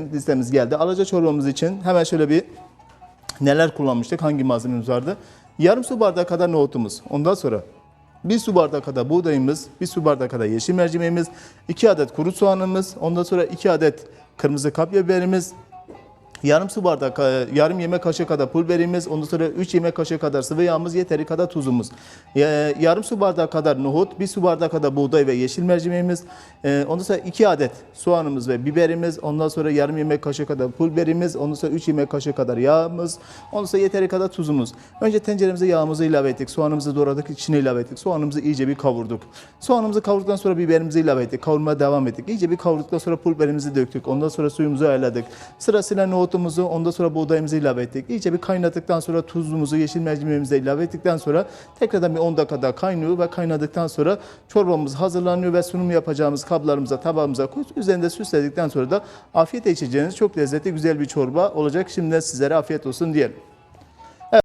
Listemiz geldi. Alaca çorbamız için hemen şöyle bir neler kullanmıştık, hangi malzememiz vardı? Yarım su bardağı kadar nohutumuz. Ondan sonra bir su bardağı kadar buğdayımız, bir su bardağı kadar yeşil mercimeğimiz, iki adet kuru soğanımız, ondan sonra iki adet kırmızı kapya biberimiz, yarım su bardak, yarım yemek kaşığı kadar pul biberimiz, ondan sonra 3 yemek kaşığı kadar sıvı yağımız, yeteri kadar tuzumuz. Ya- Yarım su bardağı kadar nohut, bir su bardağı kadar buğday ve yeşil mercimeğimiz, e, ondan sonra 2 adet soğanımız ve biberimiz, ondan sonra yarım yemek kaşığı kadar pul biberimiz, ondan sonra 3 yemek kaşığı kadar yağımız, ondan sonra yeteri kadar tuzumuz. Önce tenceremize yağımızı ilave ettik, soğanımızı doğradık, içine ilave ettik, soğanımızı iyice bir kavurduk. Soğanımızı kavurduktan sonra biberimizi ilave ettik, kavurmaya devam ettik. İyice bir kavurduktan sonra pul biberimizi döktük, ondan sonra suyumuzu ayarladık. Sırasıyla nohutumuzu, ondan sonra buğdayımızı ilave ettik. İyice bir kaynadıktan sonra tuzumuzu, yeşil mercimeğimizi ilave ettikten sonra tekrardan bir 10 dakika kaynıyor ve kaynadıktan sonra çorbamız hazırlanıyor ve sunum yapacağımız kablarımıza, tabağımıza koyup üzerinde süsledikten sonra da afiyet içeceğiniz çok lezzetli güzel bir çorba olacak. Şimdiden sizlere afiyet olsun diyelim.